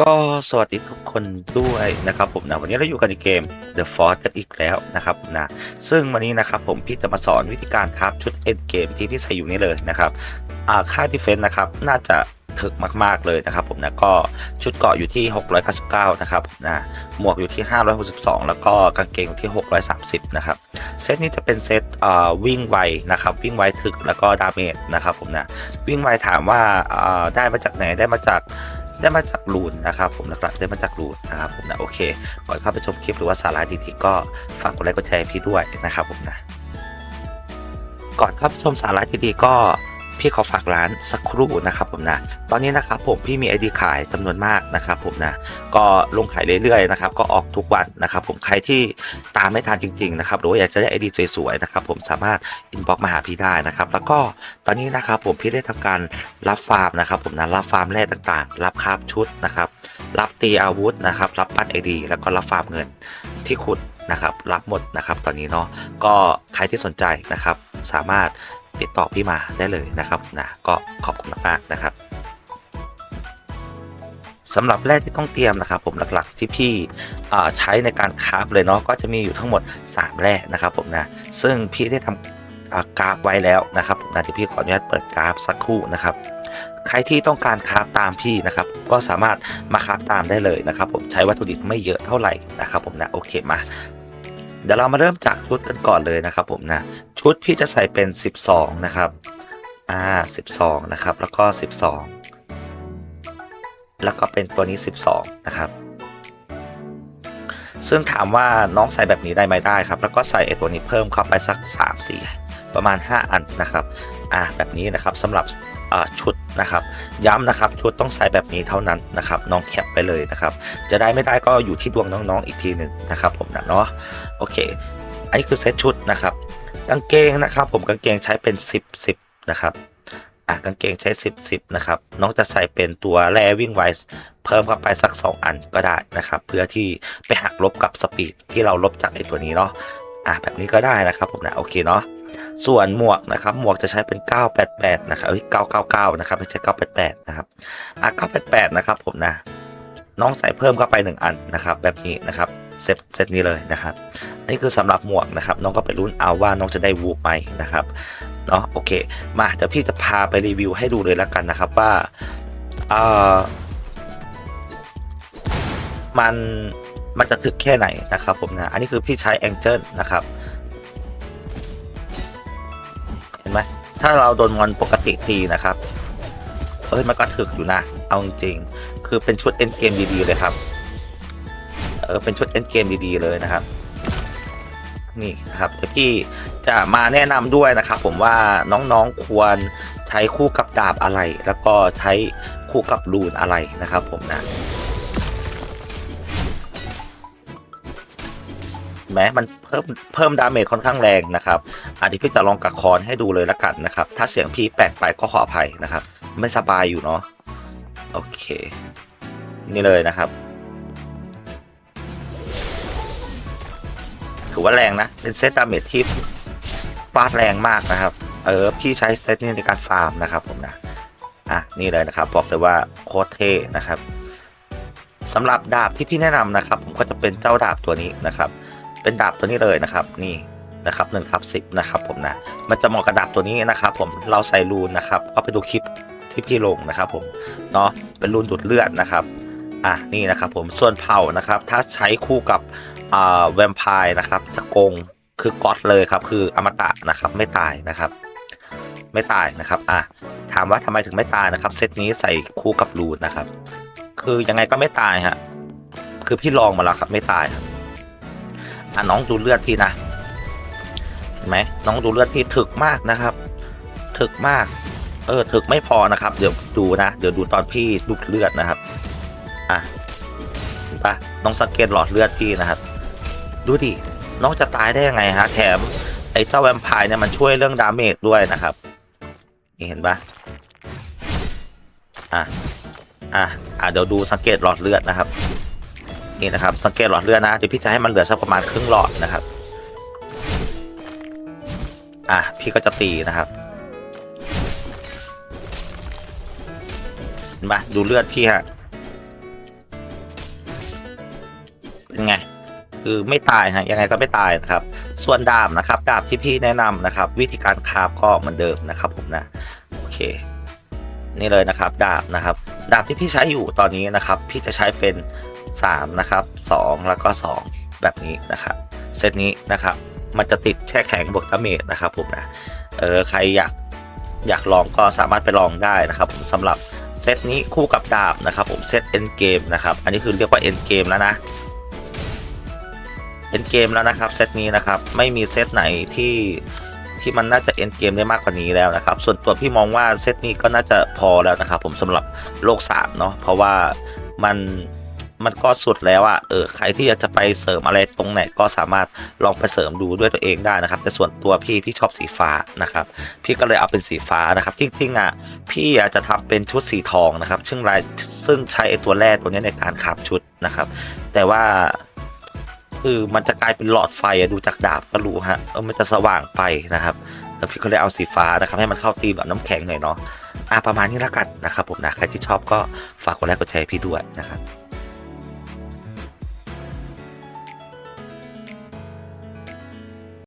ก็สวัสดีทุกคนด้วยนะครับผมนะวันนี้เราอยู่กันในเกม The Force กันอีกแล้วนะครับนะซึ่งวันนี้นะครับผมพี่จะมาสอนวิธีการครับชุดเอ็นเกมที่พี่ใส่อยู่นี่เลยนะครับอ่าค่าดิเฟนต์นะครับน่าจะถึกมาก ๆ เลยนะครับผมนะก็ชุดเกาะอยู่ที่ 699 นะครับนะหมวกอยู่ที่ 562 แล้วก็กางเกงอยู่ที่ 630 นะครับ เซตนี้จะเป็นเซตอ่าวิ่งไวนะครับวิ่งไวถึกแล้วก็ดาเมจนะครับผมนะวิ่งไวถามว่าอ่าได้มาจากไหนได้มาจาก ได้มาจากรูนนะครับผมหลักๆได้มาจากรูนนะครับผมนะโอเคก่อนเข้าไปชมคลิปหรือว่าสาระดีๆก็ฝากกดไลค์กดแชร์พี่ด้วยนะครับผมนะก่อนเข้าไปชมสาระดีๆก็ พี่ขอฝากร้านสักครู่นะครับผมนะ ตอนนี้นะครับผมพี่มีไอดีขายจำนวนมากนะครับผมนะ ก็ลงขายเรื่อยๆนะครับ ก็ออกทุกวันนะครับผมใครที่ตามไม่ทันจริงๆนะครับหรือว่าอยากจะได้ไอดีสวยๆนะครับผมสามารถอินบ็อกมาหาพี่ได้นะครับ แล้วก็ตอนนี้นะครับผมพี่ได้ทำการรับฟาร์มนะครับผมนะรับฟาร์มแร่ต่างๆ รับคาบชุดนะครับ รับตีอาวุธนะครับ รับปั้นไอดีแล้วก็รับฟาร์มเงินที่ขุดนะครับ รับหมดนะครับ ตอนนี้เนาะก็ใครที่สนใจนะครับสามารถ ติดต่อพี่มาได้เลยนะครับนะก็ขอบคุณมากๆนะครับสำหรับแร่ที่ต้องเตรียมนะครับผมหลักๆที่พี่ใช้ในการคราฟเลยเนาะก็จะมีอยู่ทั้งหมด 3 แร่นะครับผมนะซึ่งพี่ได้ทำกราฟไว้แล้วนะครับนะที่พี่ขออนุญาตเปิดกราฟสักครู่นะครับ ใครที่ต้องการคราฟตามพี่นะครับ ก็สามารถมาคราฟตามได้เลยนะครับ ผมใช้วัตถุดิบไม่เยอะเท่าไหร่นะครับ ผมนะโอเคมา เดี๋ยวเรามาเริ่มจากชุดกันก่อนเลยนะครับผมนะชุดพี่จะใส่เป็น 12 นะครับอ่า12 นะครับ แล้วก็ 12 แล้วก็เป็นตัวนี้ 12 นะครับ ซึ่งถามว่าน้องใส่แบบนี้ได้ไหมได้ครับ แล้วก็ใส่ไอตัวนี้เพิ่มเข้าไปสัก 3 4 ประมาณ 5 อันนะครับอ่าแบบนี้นะครับสำหรับอ่าชุด นะครับ ย้ำนะครับชุดต้องใส่แบบนี้เท่านั้นนะครับน้องแคปไปเลยนะครับ จะได้ไม่ได้ก็อยู่ที่ดวงน้องๆอีกทีหนึ่งนะครับ ผมนะเนาะโอเค อันนี้คือเซตชุดนะครับกางเกงนะครับ ผมกางเกงใช้เป็น 10 10นะครับอะกางเกงใช้ 10 10นะครับน้องจะใส่เป็นตัวแรวิ่งไวส์เพิ่มเข้าไปสัก 2 อันก็ได้นะครับ เพื่อที่ไปหักลบกับสปีดที่เราลบจากไอตัวนี้เนาะอะแบบนี้ก็ได้นะครับผมนะโอเคเนาะ ส่วนหมวกนะครับหมวกจะใช้เป็น 988 นะครับเอ้ย999 นะครับไม่ใช่ 988 นะครับอะ988 นะครับผมนะน้องใส่เพิ่มเข้าไป 1 อันนะครับ แบบนี้นะครับเซตเซตนี้เลยนะครับนี่คือสำหรับหมวกนะครับ น้องก็ไปรุ่นเอาว่าน้องจะได้วูบไหมนะครับเนาะโอเค มาเดี๋ยวพี่จะพาไปรีวิวให้ดูเลยแล้วกันนะครับว่าเอ่อมันมันจะถึกแค่ไหนนะครับผมนะ อันนี้คือพี่ใช้ Angel นะครับ ถ้าเราโดนมอนปกติทีนะครับเอ้ยมันก็ถึกอยู่นะ เอาจริงๆคือเป็นชุดเอ็นเกมดีๆเลยครับเออเป็นชุดเอ็นเกมดีๆเลยนะครับนี่นะครับเดี๋ยวพี่จะมาแนะนำด้วยนะครับ ผมว่าน้องๆควรใช้คู่กับดาบอะไร แล้วก็ใช้คู่กับรูนอะไรนะครับ ผมนะแม้มัน พิ่มเพิ่มดาเมจค่อนข้างแรงนะครับอาจจะพี่จะลองกับคอนให้ดูเลยละกันนะครับ ถ้าเสียงพี่แปลกไปก็ขออภัยนะครับ ไม่สบายอยู่เนาะโอเค นี่เลยนะครับ ถือว่าแรงนะ เป็นเซตดาเมจที่ฟาดแรงมากนะครับ เออพี่ใช้เซตนี้ในการฟาร์มนะครับผมนะอะนี่เลยนะครับบอกเลยว่าโคตรเท่นะครับสำหรับดาบที่พี่แนะนำนะครับ ผมก็จะเป็นเจ้าดาบตัวนี้นะครับ เป็นดาบตัวนี้เลยนะครับ นี่นะครับหนึ่งทับสิบนะครับผมนะ มันจะเหมาะกับดาบตัวนี้นะครับผม เราใส่รูนนะครับ ก็ไปดูคลิปที่พี่ลงนะครับผม เนาะเป็นรูนดูดเลือดนะครับ อะนี่นะครับผม ส่วนเผานะครับ ถ้าใช้คู่กับอ่าแวมไพร์นะครับ จะโกงคือก๊อตเลยครับ คืออมตะนะครับ ไม่ตายนะครับ ไม่ตายนะครับ อะ ถามว่าทำไมถึงไม่ตายนะครับ เซตนี้ใส่คู่กับรูนนะครับ คือยังไงก็ไม่ตายฮะ คือพี่ลองมาแล้วครับ ไม่ตายครับ อะน้องดูเลือดพี่นะเห็นไหมน้องดูเลือดพี่ถึกมากนะครับถึกมาก เออถึกไม่พอนะครับ เดี๋ยวดูนะ เดี๋ยวดูตอนพี่ดูดเลือดนะครับ อะเห็นปะน้องสังเกตหลอดเลือดพี่นะครับ ดูดิ น้องจะตายได้ยังไงฮะ แถมไอ้เจ้าแวมไพร์เนี่ยมันช่วยเรื่องดาเมจด้วยนะครับ นี่เห็นปะอะ อะ อะ เดี๋ยวดูสังเกตหลอดเลือดนะครับ นี่นะครับ สังเกตหลอดเลือดนะเดี๋ยวพี่จะให้มันเหลือสักประมาณครึ่งหลอดนะครับ อะพี่ก็จะตีนะครับมาดูเลือดพี่ฮะเป็นไงคือไม่ตายฮะยังไงก็ไม่ตายนะครับ ส่วนดาบนะครับดาบที่พี่แนะนำนะครับ วิธีการคาบก็เหมือนเดิมนะครับผมนะโอเค นี่เลยนะครับ ดาบนะครับ ดาบที่พี่ใช้อยู่ตอนนี้นะครับ พี่จะใช้เป็น 3 นะครับ 2 แล้วก็ 2 แบบนี้นะครับ เซตนี้นะครับ มันจะติดแช่แข็งบวกดาเมจนะครับผมนะ เออใครอยากอยากลองก็สามารถไปลองได้นะครับผมสำหรับเซตนี้คู่กับดาบนะครับผมเซตเอ็นเกมนะครับ อันนี้คือเรียกว่าเอ็นเกมแล้วนะเอ็นเกมแล้วนะครับเซตนี้นะครับไม่มีเซตไหนที่ที่มันน่าจะเอ็นเกมได้มากกว่านี้แล้วนะครับ ส่วนตัวพี่มองว่าเซตนี้ก็น่าจะพอแล้วนะครับ ผมสำหรับโลกสามเนาะเพราะว่ามัน มันก็สุดแล้วอะเออใครที่อยากจะไปเสริมอะไรตรงไหนก็สามารถลองไปเสริมดูด้วยตัวเองได้นะครับ แต่ส่วนตัวพี่พี่ชอบสีฟ้านะครับ พี่ก็เลยเอาเป็นสีฟ้านะครับจริงๆอะพี่อยาจจะทำเป็นชุดสีทองนะครับ ซึ่งลายซึ่งใช้ไอตัวแรกตัวนี้ในการขับชุดนะครับ แต่ว่าคือมันจะกลายเป็นหลอดไฟอะดูจากดาบก็รู้ฮะเออมันจะสว่างไปนะครับแล้วพี่ก็เลยเอาสีฟ้านะครับ ให้มันเข้าตีมแบบน้ำแข็งหน่อยเนาะอะประมาณนี้ล้วกันนะครับผมนะใครที่ชอบก็ฝากกดไลค์กดแชร์พี่ด้วยนะครับ